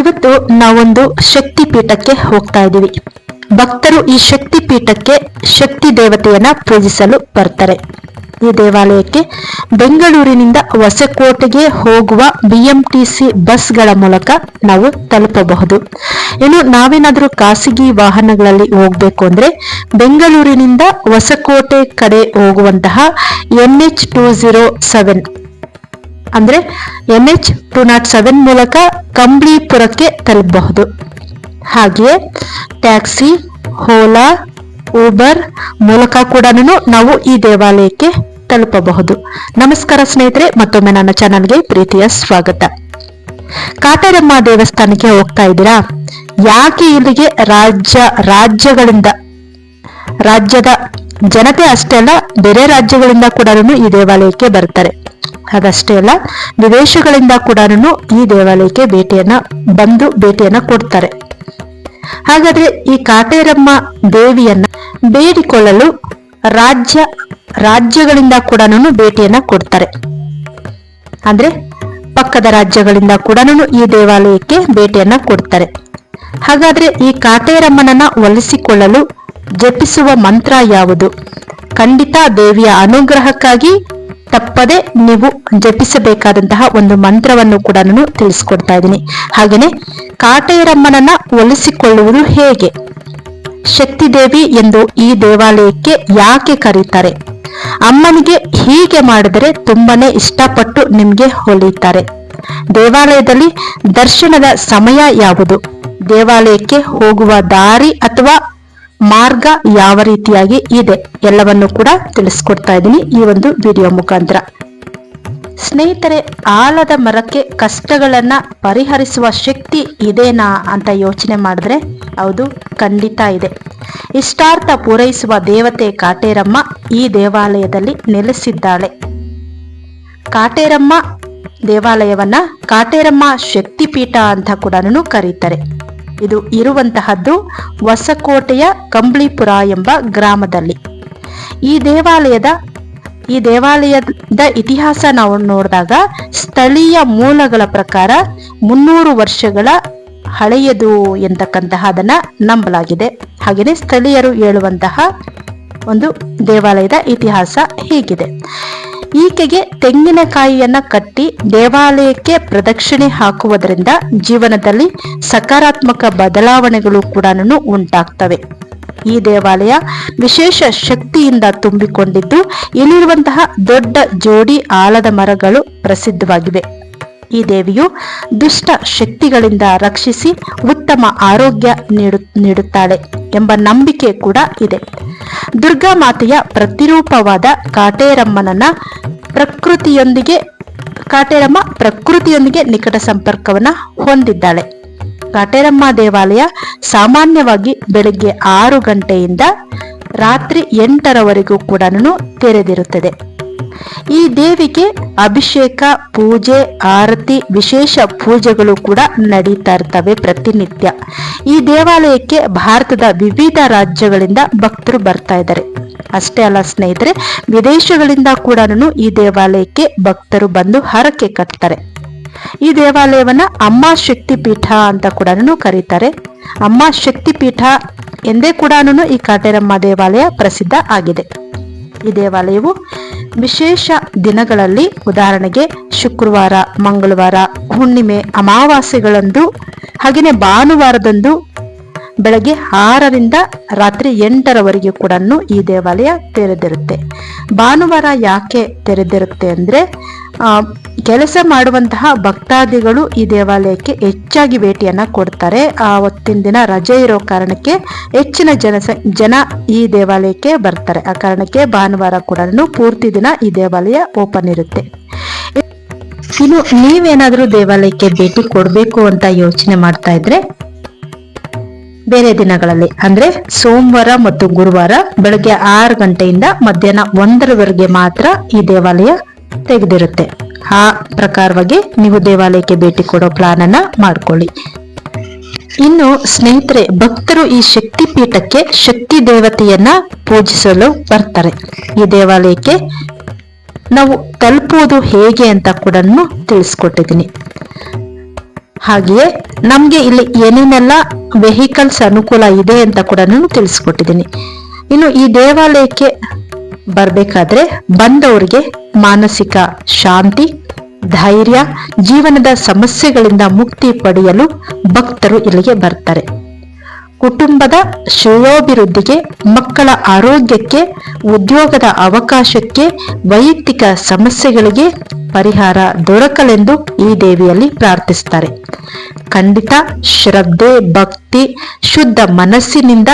ಇವತ್ತು ನಾವೊಂದು ಶಕ್ತಿ ಪೀಠಕ್ಕೆ ಹೋಗ್ತಾ ಇದ್ದೀವಿ. ಭಕ್ತರು ಈ ಶಕ್ತಿ ಪೀಠಕ್ಕೆ ಶಕ್ತಿ ದೇವತೆಯನ್ನ ಪೂಜಿಸಲು ಬರ್ತಾರೆ. ಈ ದೇವಾಲಯಕ್ಕೆ ಬೆಂಗಳೂರಿನಿಂದ ಹೊಸಕೋಟೆಗೆ ಹೋಗುವ ಬಿಎಂಟಿಸಿ ಬಸ್ಗಳ ಮೂಲಕ ನಾವು ತಲುಪಬಹುದು. ಇನ್ನು ನಾವೇನಾದರೂ ಖಾಸಗಿ ವಾಹನಗಳಲ್ಲಿ ಹೋಗ್ಬೇಕು ಅಂದ್ರೆ ಬೆಂಗಳೂರಿನಿಂದ ಹೊಸಕೋಟೆ ಕಡೆ ಹೋಗುವಂತಹ N H two zero seven ಅಂದ್ರೆ N H two nought seven ಮೂಲಕ ಕಂಬ್ಳಿಪುರಕ್ಕೆ ತಲುಪಬಹುದು. ಹಾಗೆಯೇ ಟ್ಯಾಕ್ಸಿ ಓಲಾ ಊಬರ್ ಮೂಲಕ ಕೂಡ ನಾವು ಈ ದೇವಾಲಯಕ್ಕೆ ತಲುಪಬಹುದು. ನಮಸ್ಕಾರ ಸ್ನೇಹಿತರೆ, ಮತ್ತೊಮ್ಮೆ ನನ್ನ ಚಾನಲ್ಗೆ ಪ್ರೀತಿಯ ಸ್ವಾಗತ. ಕಾಟರಮ್ಮ ದೇವಸ್ಥಾನಕ್ಕೆ ಹೋಗ್ತಾ ಇದ್ದೀರಾ? ಯಾಕೆ ಇಲ್ಲಿಗೆ ರಾಜ್ಯ, ರಾಜ್ಯಗಳಿಂದ, ರಾಜ್ಯದ ಜನತೆ ಅಷ್ಟೇ ಅಲ್ಲ, ಬೇರೆ ರಾಜ್ಯಗಳಿಂದ ಕೂಡ ಈ ದೇವಾಲಯಕ್ಕೆ ಬರ್ತಾರೆ. ಅದಷ್ಟೇ ಅಲ್ಲ, ವಿದೇಶಗಳಿಂದ ಕೂಡ ಈ ದೇವಾಲಯಕ್ಕೆ ಭೇಟಿಯನ್ನ, ಬಂದು ಭೇಟಿಯನ್ನ ಕೊಡ್ತಾರೆ. ಹಾಗಾದ್ರೆ ಈ ಕಾಟೇರಮ್ಮ ದೇವಿಯನ್ನ ಬೇಡಿಕೊಳ್ಳಲು ರಾಜ್ಯ, ರಾಜ್ಯಗಳಿಂದ ಕೂಡ ಭೇಟಿಯನ್ನ ಕೊಡ್ತಾರೆ. ಅಂದ್ರೆ ಪಕ್ಕದ ರಾಜ್ಯಗಳಿಂದ ಕೂಡ ಈ ದೇವಾಲಯಕ್ಕೆ ಭೇಟಿಯನ್ನ ಕೊಡ್ತಾರೆ. ಹಾಗಾದ್ರೆ ಈ ಕಾಟೇರಮ್ಮನನ್ನ ಒಲಿಸಿಕೊಳ್ಳಲು ಜಪಿಸುವ ಮಂತ್ರ ಯಾವುದು? ಖಂಡಿತ ದೇವಿಯ ಅನುಗ್ರಹಕ್ಕಾಗಿ ತಪ್ಪದೆ ನೀವು ಜಪಿಸಬೇಕಾದಂತಹ ಒಂದು ಮಂತ್ರವನ್ನು ಕೂಡ ನಾನು ತಿಳಿಸ್ಕೊಡ್ತಾ ಇದ್ದೀನಿ. ಹಾಗೇನೆ ಕಾಟೇರಮ್ಮನನ್ನ ಒಲಿಸಿಕೊಳ್ಳುವುದು ಹೇಗೆ? ಶಕ್ತಿ ದೇವಿ ಎಂದು ಈ ದೇವಾಲಯಕ್ಕೆ ಯಾಕೆ ಕರೀತಾರೆ? ಅಮ್ಮನಿಗೆ ಹೀಗೆ ಮಾಡಿದರೆ ತುಂಬಾನೇ ಇಷ್ಟಪಟ್ಟು ನಿಮ್ಗೆ ಹೊಲಿಯುತ್ತಾರೆ. ದೇವಾಲಯದಲ್ಲಿ ದರ್ಶನದ ಸಮಯ ಯಾವುದು? ದೇವಾಲಯಕ್ಕೆ ಹೋಗುವ ದಾರಿ ಅಥವಾ ಮಾರ್ಗ ಯಾವ ರೀತಿಯಾಗಿ ಇದೆ ಎಲ್ಲವನ್ನು ಕೂಡ ತಿಳಿಸ್ಕೊಡ್ತಾ ಇದ್ದೀನಿ ಈ ಒಂದು ವಿಡಿಯೋ ಮುಖಾಂತರ. ಸ್ನೇಹಿತರೆ ಆಲದ ಮರಕ್ಕೆ ಕಷ್ಟಗಳನ್ನ ಪರಿಹರಿಸುವ ಶಕ್ತಿ ಇದೇನಾ ಅಂತ ಯೋಚನೆ ಮಾಡಿದ್ರೆ ಹೌದು, ಖಂಡಿತ ಇದೆ. ಇಷ್ಟಾರ್ಥ ಪೂರೈಸುವ ದೇವತೆ ಕಾಟೇರಮ್ಮ ಈ ದೇವಾಲಯದಲ್ಲಿ ನೆಲೆಸಿದ್ದಾಳೆ. ಕಾಟೇರಮ್ಮ ದೇವಾಲಯವನ್ನ ಕಾಟೇರಮ್ಮ ಶಕ್ತಿಪೀಠ ಅಂತ ಕೂಡ ಕರೀತಾರೆ. ಇದು ಇರುವಂತಹದ್ದು ಹೊಸಕೋಟೆಯ ಕಂಬ್ಳಿಪುರ ಎಂಬ ಗ್ರಾಮದಲ್ಲಿ. ಈ ದೇವಾಲಯದ ಈ ದೇವಾಲಯದ ಇತಿಹಾಸ ನಾವು ನೋಡಿದಾಗ ಸ್ಥಳೀಯ ಮೂಲಗಳ ಪ್ರಕಾರ ಮುನ್ನೂರು ವರ್ಷಗಳ ಹಳೆಯದು ಎಂತಕ್ಕಂತಹ ಅದನ್ನ ನಂಬಲಾಗಿದೆ. ಹಾಗೆಯೇ ಸ್ಥಳೀಯರು ಹೇಳುವಂತಹ ಒಂದು ದೇವಾಲಯದ ಇತಿಹಾಸ ಹೀಗಿದೆ. ಈಕೆಗೆ ತೆಂಗಿನಕಾಯಿಯನ್ನ ಕಟ್ಟಿ ದೇವಾಲಯಕ್ಕೆ ಪ್ರದಕ್ಷಿಣೆ ಹಾಕುವುದರಿಂದ ಜೀವನದಲ್ಲಿ ಸಕಾರಾತ್ಮಕ ಬದಲಾವಣೆಗಳು ಕೂಡ ಉಂಟಾಗ್ತವೆ. ಈ ದೇವಾಲಯ ವಿಶೇಷ ಶಕ್ತಿಯಿಂದ ತುಂಬಿಕೊಂಡಿದ್ದು, ಇಲ್ಲಿರುವಂತಹ ದೊಡ್ಡ ಜೋಡಿ ಆಲದ ಮರಗಳು ಪ್ರಸಿದ್ಧವಾಗಿವೆ. ಈ ದೇವಿಯು ದುಷ್ಟ ಶಕ್ತಿಗಳಿಂದ ರಕ್ಷಿಸಿ ಉತ್ತಮ ಆರೋಗ್ಯ ನೀಡು, ನೀಡುತ್ತಾಳೆ ಎಂಬ ನಂಬಿಕೆ ಕೂಡ ಇದೆ. ದುರ್ಗಾ ಮಾತೆಯ ಪ್ರತಿರೂಪವಾದ ಕಾಟೇರಮ್ಮನನ್ನ ಪ್ರಕೃತಿಯೊಂದಿಗೆ, ಕಾಟೇರಮ್ಮ ಪ್ರಕೃತಿಯೊಂದಿಗೆ ನಿಕಟ ಸಂಪರ್ಕವನ್ನ ಹೊಂದಿದ್ದಾಳೆ. ಕಾಟೇರಮ್ಮ ದೇವಾಲಯ ಸಾಮಾನ್ಯವಾಗಿ ಬೆಳಗ್ಗೆ ಆರು ಗಂಟೆಯಿಂದ ರಾತ್ರಿ ಎಂಟರವರೆಗೂ ಕೂಡ ತೆರೆದಿರುತ್ತದೆ. ಈ ದೇವಿಗೆ ಅಭಿಷೇಕ, ಪೂಜೆ, ಆರತಿ, ವಿಶೇಷ ಪೂಜೆಗಳು ಕೂಡ ನಡೀತಾ ಇರ್ತವೆ ಪ್ರತಿನಿತ್ಯ. ಈ ದೇವಾಲಯಕ್ಕೆ ಭಾರತದ ವಿವಿಧ ರಾಜ್ಯಗಳಿಂದ ಭಕ್ತರು ಬರ್ತಾ ಇದ್ದಾರೆ. ಅಷ್ಟೇ ಅಲ್ಲ ಸ್ನೇಹಿತರೆ, ವಿದೇಶಗಳಿಂದ ಕೂಡ ಈ ದೇವಾಲಯಕ್ಕೆ ಭಕ್ತರು ಬಂದು ಹರಕೆ ಕಟ್ತಾರೆ. ಈ ದೇವಾಲಯವನ್ನ ಅಮ್ಮ ಶಕ್ತಿ ಪೀಠ ಅಂತ ಕೂಡ ಕರೀತಾರೆ. ಅಮ್ಮ ಶಕ್ತಿ ಪೀಠ ಎಂದೇ ಕೂಡ ಈ ಕಾಟೇರಮ್ಮ ದೇವಾಲಯ ಪ್ರಸಿದ್ಧ ಆಗಿದೆ. ಈ ದೇವಾಲಯವು ವಿಶೇಷ ದಿನಗಳಲ್ಲಿ ಉದಾಹರಣೆಗೆ ಶುಕ್ರವಾರ ಮಂಗಳವಾರ ಹುಣ್ಣಿಮೆ ಅಮಾವಾಸ್ಯೆಗಳಂದು ಹಾಗೆಯೇ ಭಾನುವಾರದಂದು ಬೆಳಗ್ಗೆ ಆರರಿಂದ ರಾತ್ರಿ ಎಂಟರವರೆಗೆ ಕೂಡ ಈ ದೇವಾಲಯ ತೆರೆದಿರುತ್ತೆ. ಭಾನುವಾರ ಯಾಕೆ ತೆರೆದಿರುತ್ತೆ ಅಂದರೆ ಕೆಲಸ ಮಾಡುವಂತಹ ಭಕ್ತಾದಿಗಳು ಈ ದೇವಾಲಯಕ್ಕೆ ಹೆಚ್ಚಾಗಿ ಭೇಟಿಯನ್ನು ಕೊಡ್ತಾರೆ. ಆ ಹೊತ್ತಿನ ದಿನ ರಜೆ ಇರೋ ಕಾರಣಕ್ಕೆ ಹೆಚ್ಚಿನ ಜನ ಜನ ಈ ದೇವಾಲಯಕ್ಕೆ ಬರ್ತಾರೆ. ಆ ಕಾರಣಕ್ಕೆ ಭಾನುವಾರ ಕೂಡ ಪೂರ್ತಿ ದಿನ ಈ ದೇವಾಲಯ ಓಪನ್ ಇರುತ್ತೆ. ಇನ್ನು ನೀವೇನಾದರೂ ದೇವಾಲಯಕ್ಕೆ ಭೇಟಿ ಕೊಡಬೇಕು ಅಂತ ಯೋಚನೆ ಮಾಡ್ತಾ ಇದ್ರೆ ಬೇರೆ ದಿನಗಳಲ್ಲಿ, ಅಂದ್ರೆ ಸೋಮವಾರ ಮತ್ತು ಗುರುವಾರ ಬೆಳಗ್ಗೆ ಆರು ಗಂಟೆಯಿಂದ ಮಧ್ಯಾಹ್ನ ಒಂದರವರೆಗೆ ಮಾತ್ರ ಈ ದೇವಾಲಯ ತೆಗೆದಿರುತ್ತೆ. ಆ ಪ್ರಕಾರವಾಗಿ ನೀವು ದೇವಾಲಯಕ್ಕೆ ಭೇಟಿ ಕೊಡೋ ಪ್ಲಾನ್ ಅನ್ನ ಮಾಡ್ಕೊಳ್ಳಿ. ಇನ್ನು ಸ್ನೇಹಿತರೆ, ಭಕ್ತರು ಈ ಶಕ್ತಿ ಪೀಠಕ್ಕೆ ಶಕ್ತಿ ದೇವತೆಯನ್ನ ಪೂಜಿಸಲು ಬರ್ತಾರೆ. ಈ ದೇವಾಲಯಕ್ಕೆ ನಾವು ತಲುಪುವುದು ಹೇಗೆ ಅಂತ ಕೂಡ ತಿಳಿಸ್ಕೊಟ್ಟಿದ್ದೀನಿ. ಹಾಗೆಯೇ ನಮಗೆ ಇಲ್ಲಿ ಏನೇನೆಲ್ಲ ವೆಹಿಕಲ್ಸ್ ಅನುಕೂಲ ಇದೆ ಅಂತ ಕೂಡ ನಾನು ತಿಳಿಸ್ಕೊಟ್ಟಿದ್ದೀನಿ. ಇನ್ನು ಈ ದೇವಾಲಯಕ್ಕೆ ಬರಬೇಕಾದ್ರೆ ಬಂದವರಿಗೆ ಮಾನಸಿಕ ಶಾಂತಿ, ಧೈರ್ಯ, ಜೀವನದ ಸಮಸ್ಯೆಗಳಿಂದ ಮುಕ್ತಿ ಪಡೆಯಲು ಭಕ್ತರು ಇಲ್ಲಿಗೆ ಬರ್ತಾರೆ. ಕುಟುಂಬದ ಶ್ರೇಯೋಭಿವೃದ್ಧಿಗೆ, ಮಕ್ಕಳ ಆರೋಗ್ಯಕ್ಕೆ, ಉದ್ಯೋಗದ ಅವಕಾಶಕ್ಕೆ, ವೈಯಕ್ತಿಕ ಸಮಸ್ಯೆಗಳಿಗೆ ಪರಿಹಾರ ದೊರಕಲೆಂದು ಈ ದೇವಿಯಲ್ಲಿ ಪ್ರಾರ್ಥಿಸ್ತಾರೆ ಖಂಡಿತ ಶ್ರದ್ಧೆ, ಭಕ್ತಿ, ಶುದ್ಧ ಮನಸ್ಸಿನಿಂದ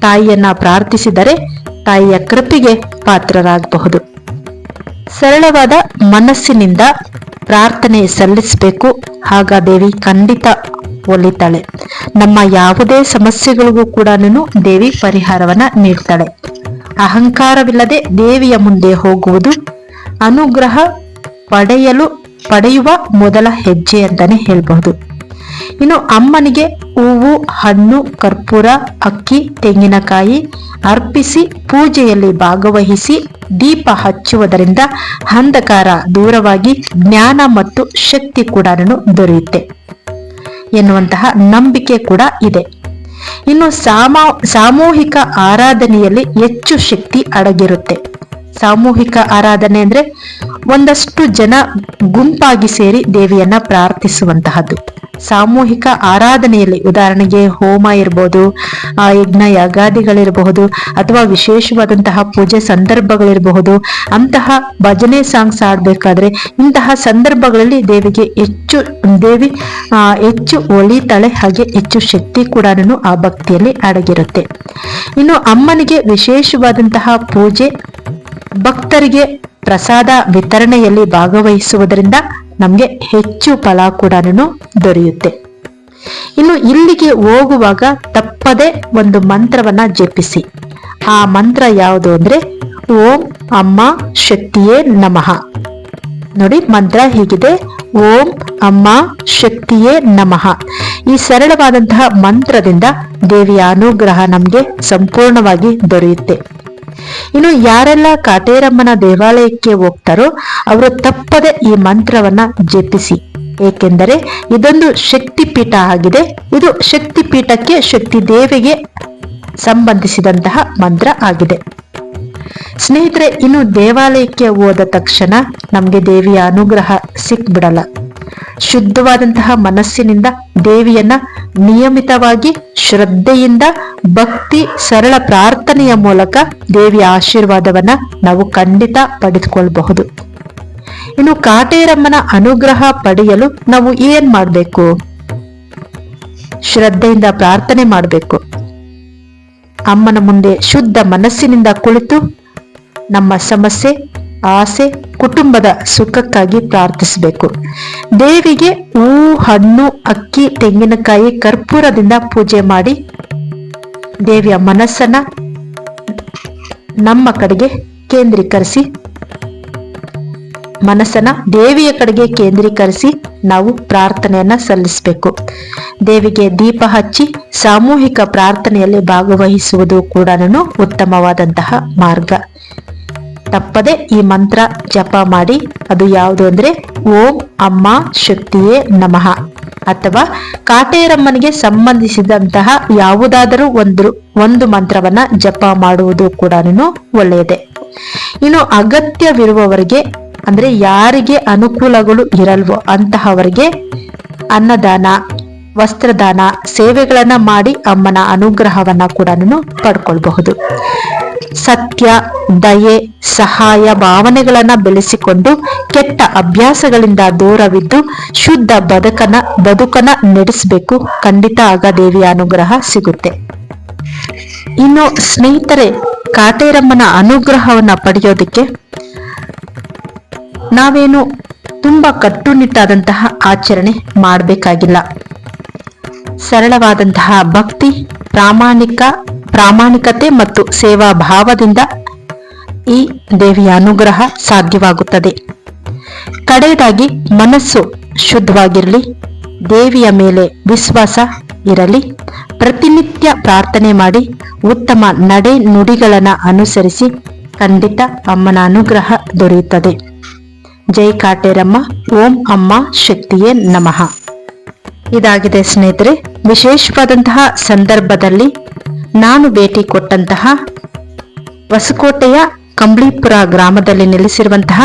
ತಾಯಿಯನ್ನ ಪ್ರಾರ್ಥಿಸಿದರೆ ತಾಯಿಯ ಕೃಪೆಗೆ ಪಾತ್ರರಾಗಬಹುದು. ಸರಳವಾದ ಮನಸ್ಸಿನಿಂದ ಪ್ರಾರ್ಥನೆ ಸಲ್ಲಿಸಬೇಕು. ಆಗ ದೇವಿ ಖಂಡಿತ ಒಲಿತಾಳೆ. ನಮ್ಮ ಯಾವುದೇ ಸಮಸ್ಯೆಗಳಿಗೂ ಕೂಡ ದೇವಿ ಪರಿಹಾರವನ್ನ ನೀಡ್ತಾಳೆ. ಅಹಂಕಾರವಿಲ್ಲದೆ ದೇವಿಯ ಮುಂದೆ ಹೋಗುವುದು ಅನುಗ್ರಹ ಪಡೆಯಲು ಪಡೆಯುವ ಮೊದಲ ಹೆಜ್ಜೆ ಅಂತಾನೆ ಹೇಳ್ಬಹುದು. ಇನ್ನು ಅಮ್ಮನಿಗೆ ಹೂವು, ಹಣ್ಣು, ಕರ್ಪೂರ, ಅಕ್ಕಿ, ತೆಂಗಿನಕಾಯಿ ಅರ್ಪಿಸಿ ಪೂಜೆಯಲ್ಲಿ ಭಾಗವಹಿಸಿ ದೀಪ ಹಚ್ಚುವುದರಿಂದ ಅಂಧಕಾರ ದೂರವಾಗಿ ಜ್ಞಾನ ಮತ್ತು ಶಕ್ತಿ ಕೂಡ ದೊರೆಯುತ್ತೆ. ಎನ್ನುವಂತಹ ನಂಬಿಕೆ ಕೂಡ ಇದೆ. ಇನ್ನು ಸಾಮಾ ಸಾಮೂಹಿಕ ಆರಾಧನೆಯಲ್ಲಿ ಹೆಚ್ಚು ಶಕ್ತಿ ಅಡಗಿರುತ್ತೆ. ಸಾಮೂಹಿಕ ಆರಾಧನೆ ಅಂದ್ರೆ ಒಂದಷ್ಟು ಜನ ಗುಂಪಾಗಿ ಸೇರಿ ದೇವಿಯನ್ನ ಪ್ರಾರ್ಥಿಸುವಂತಹದ್ದು. ಸಾಮೂಹಿಕ ಆರಾಧನೆಯಲ್ಲಿ ಉದಾಹರಣೆಗೆ ಹೋಮ ಇರಬಹುದು ಆ, ಯಜ್ಞ, ಯಾಗಾದಿಗಳಿರಬಹುದು, ಅಥವಾ ವಿಶೇಷವಾದಂತಹ ಪೂಜೆ ಸಂದರ್ಭಗಳಿರಬಹುದು, ಅಂತಹ ಭಜನೆ ಸಾಂಗ್ಸ್ ಆಡ್ಬೇಕಾದ್ರೆ ಇಂತಹ ಸಂದರ್ಭಗಳಲ್ಲಿ ದೇವಿಗೆ ಹೆಚ್ಚು, ದೇವಿ, ಆ, ಹೆಚ್ಚು ಒಳಿತಾಳೆ, ಹಾಗೆ ಹೆಚ್ಚು ಶಕ್ತಿ ಕೂಡ ಆ ಭಕ್ತಿಯಲ್ಲಿ ಅಡಗಿರುತ್ತೆ. ಇನ್ನು ಅಮ್ಮನಿಗೆ ವಿಶೇಷವಾದಂತಹ ಪೂಜೆ ಭಕ್ತರಿಗೆ ಪ್ರಸಾದ ವಿತರಣೆಯಲ್ಲಿ ಭಾಗವಹಿಸುವುದರಿಂದ ನಮಗೆ ಹೆಚ್ಚು ಫಲ ಕೂಡ ದೊರೆಯುತ್ತೆ. ಇನ್ನು ಇಲ್ಲಿಗೆ ಹೋಗುವಾಗ ತಪ್ಪದೆ ಒಂದು ಮಂತ್ರವನ್ನ ಜಪಿಸಿ. ಆ ಮಂತ್ರ ಯಾವುದು ಅಂದ್ರೆ, ಓಂ ಅಮ್ಮ ಶಕ್ತಿಯೇ ನಮಃ. ನೋಡಿ ಮಂತ್ರ ಹೀಗಿದೆ, ಓಂ ಅಮ್ಮ ಶಕ್ತಿಯೇ ನಮಃ. ಈ ಸರಳವಾದಂತಹ ಮಂತ್ರದಿಂದ ದೇವಿಯ ಅನುಗ್ರಹ ನಮಗೆ ಸಂಪೂರ್ಣವಾಗಿ ದೊರೆಯುತ್ತೆ. ಇನ್ನು ಯಾರೆಲ್ಲ ಕಾಟೇರಮ್ಮನ ದೇವಾಲಯಕ್ಕೆ ಹೋಗ್ತಾರೋ ಅವರು ತಪ್ಪದೆ ಈ ಮಂತ್ರವನ್ನ ಜಪಿಸಿ. ಏಕೆಂದರೆ ಇದೊಂದು ಶಕ್ತಿ ಪೀಠ ಆಗಿದೆ. ಇದು ಶಕ್ತಿ ಪೀಠಕ್ಕೆ ಶಕ್ತಿ ದೇವಿಗೆ ಸಂಬಂಧಿಸಿದಂತಹ ಮಂತ್ರ ಆಗಿದೆ. ಸ್ನೇಹಿತರೆ, ಇನ್ನು ದೇವಾಲಯಕ್ಕೆ ಹೋದ ತಕ್ಷಣ ನಮಗೆ ದೇವಿಯ ಅನುಗ್ರಹ ಸಿಕ್ಬಿಡಲ್ಲ. ಶುದ್ಧವಾದಂತಹ ಮನಸ್ಸಿನಿಂದ ದೇವಿಯನ್ನ ನಿಯಮಿತವಾಗಿ ಶ್ರದ್ಧೆಯಿಂದ ಭಕ್ತಿ ಸರಳ ಪ್ರಾರ್ಥನೆಯ ಮೂಲಕ ದೇವಿಯ ಆಶೀರ್ವಾದವನ್ನ ನಾವು ಖಂಡಿತ ಪಡೆದುಕೊಳ್ಬಹುದು. ಇನ್ನು ಕಾಟೇರಮ್ಮನ ಅನುಗ್ರಹ ಪಡೆಯಲು ನಾವು ಏನ್ ಮಾಡಬೇಕು? ಶ್ರದ್ಧೆಯಿಂದ ಪ್ರಾರ್ಥನೆ ಮಾಡಬೇಕು. ಅಮ್ಮನ ಮುಂದೆ ಶುದ್ಧ ಮನಸ್ಸಿನಿಂದ ಕುಳಿತು ನಮ್ಮ ಸಮಸ್ಯೆ ಆಸೆ ಕುಟುಂಬದ ಸುಖಕ್ಕಾಗಿ ಪ್ರಾರ್ಥಿಸಬೇಕು. ದೇವಿಗೆ ಹೂ ಹಣ್ಣು, ಅಕ್ಕಿ, ತೆಂಗಿನಕಾಯಿ ಕರ್ಪೂರದಿಂದ ಪೂಜೆ ಮಾಡಿ ದೇವಿಯ ಮನಸ್ಸನ್ನ ನಮ್ಮ ಕಡೆಗೆ ಕೇಂದ್ರೀಕರಿಸಿ, ಮನಸ್ಸನ್ನ ದೇವಿಯ ಕಡೆಗೆ ಕೇಂದ್ರೀಕರಿಸಿ ನಾವು ಪ್ರಾರ್ಥನೆಯನ್ನ ಸಲ್ಲಿಸಬೇಕು. ದೇವಿಗೆ ದೀಪ ಹಚ್ಚಿ ಸಾಮೂಹಿಕ ಪ್ರಾರ್ಥನೆಯಲ್ಲಿ ಭಾಗವಹಿಸುವುದು ಕೂಡ ಉತ್ತಮವಾದಂತಹ ಮಾರ್ಗ. ತಪ್ಪದೆ ಈ ಮಂತ್ರ ಜಪ ಮಾಡಿ, ಅದು ಯಾವುದು ಅಂದ್ರೆ ಓಂ ಅಮ್ಮ ಶಕ್ತಿಯೇ ನಮಃ ಅಥವಾ ಕಾಟೇರಮ್ಮನಿಗೆ ಸಂಬಂಧಿಸಿದಂತಹ ಯಾವುದಾದರೂ ಒಂದು ಒಂದು ಮಂತ್ರವನ್ನ ಜಪ ಮಾಡುವುದು ಕೂಡ ಒಳ್ಳೆಯದೆ. ಇನ್ನು ಅಗತ್ಯವಿರುವವರಿಗೆ ಅಂದ್ರೆ ಯಾರಿಗೆ ಅನುಕೂಲಗಳು ಇರಲ್ವೋ ಅಂತಹವರಿಗೆ ಅನ್ನದಾನ, ವಸ್ತ್ರದಾನ, ಸೇವೆಗಳನ್ನ ಮಾಡಿ ಅಮ್ಮನ ಅನುಗ್ರಹವನ್ನ ಕೂಡ ಪಡ್ಕೊಳ್ಬಹುದು. ಸತ್ಯ, ದಯೆ, ಸಹಾಯ ಭಾವನೆಗಳನ್ನ ಬೆಳೆಸಿಕೊಂಡು ಕೆಟ್ಟ ಅಭ್ಯಾಸಗಳಿಂದ ದೂರವಿದ್ದು ಶುದ್ಧ ಬದುಕನ ಬದುಕನ ನಡೆಸಬೇಕು. ಖಂಡಿತ ಆಗ ದೇವಿಯ ಅನುಗ್ರಹ ಸಿಗುತ್ತೆ. ಇನ್ನು ಸ್ನೇಹಿತರೆ, ಕಾಟೇರಮ್ಮನ ಅನುಗ್ರಹವನ್ನ ಪಡೆಯೋದಕ್ಕೆ ನಾವೇನು ತುಂಬಾ ಕಟ್ಟುನಿಟ್ಟಾದಂತಹ ಆಚರಣೆ ಮಾಡಬೇಕಾಗಿಲ್ಲ. ಸರಳವಾದಂತಹ ಭಕ್ತಿ, ಪ್ರಾಮಾಣಿಕ ಪ್ರಾಮಾಣಿಕತೆ ಮತ್ತು ಸೇವಾ ಭಾವದಿಂದ ಈ ದೇವಿಯ ಅನುಗ್ರಹ ಸಾಧ್ಯವಾಗುತ್ತದೆ. ಕಡೆಯದಾಗಿ ಮನಸ್ಸು ಶುದ್ಧವಾಗಿರಲಿ, ದೇವಿಯ ಮೇಲೆ ವಿಶ್ವಾಸ ಇರಲಿ, ಪ್ರತಿನಿತ್ಯ ಪ್ರಾರ್ಥನೆ ಮಾಡಿ, ಉತ್ತಮ ನಡೆ ನುಡಿಗಳನ್ನು ಅನುಸರಿಸಿ ಖಂಡಿತ ಅಮ್ಮನ ಅನುಗ್ರಹ ದೊರೆಯುತ್ತದೆ. ಜೈ ಕಾಟೇರಮ್ಮ, ಓಂ ಅಮ್ಮ ಶಕ್ತಿಯೇ ನಮಃ. ಇದಾಗಿದೆ ಸ್ನೇಹಿತರೆ, ವಿಶೇಷವಾದಂತಹ ಸಂದರ್ಭದಲ್ಲಿ ನಾನು ಭೇಟಿ ಕೊಟ್ಟಂತಹ ಹೊಸಕೋಟೆಯ ಕಂಬ್ಳಿಪುರ ಗ್ರಾಮದಲ್ಲಿ ನೆಲೆಸಿರುವಂತಹ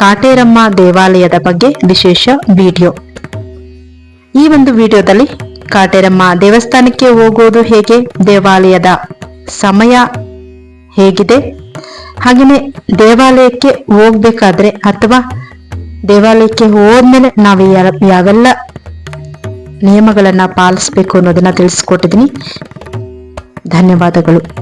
ಕಾಟೇರಮ್ಮ ದೇವಾಲಯದ ಬಗ್ಗೆ ವಿಶೇಷ ವಿಡಿಯೋ. ಈ ಒಂದು ವಿಡಿಯೋದಲ್ಲಿ ಕಾಟೇರಮ್ಮ ದೇವಸ್ಥಾನಕ್ಕೆ ಹೋಗುವುದು ಹೇಗೆ, ದೇವಾಲಯದ ಸಮಯ ಹೇಗಿದೆ, ಹಾಗೆಯೇ ದೇವಾಲಯಕ್ಕೆ ಹೋಗ್ಬೇಕಾದ್ರೆ ಅಥವಾ ದೇವಾಲಯಕ್ಕೆ ಹೋದ್ಮೇಲೆ ನಾವು ಯಾವೆಲ್ಲ ನಿಯಮಗಳನ್ನ ಪಾಲಿಸಬೇಕು ಅನ್ನೋದನ್ನ ತಿಳಿಸ್ಕೊಟ್ಟಿದ್ದೀನಿ. ಧನ್ಯವಾದಗಳು.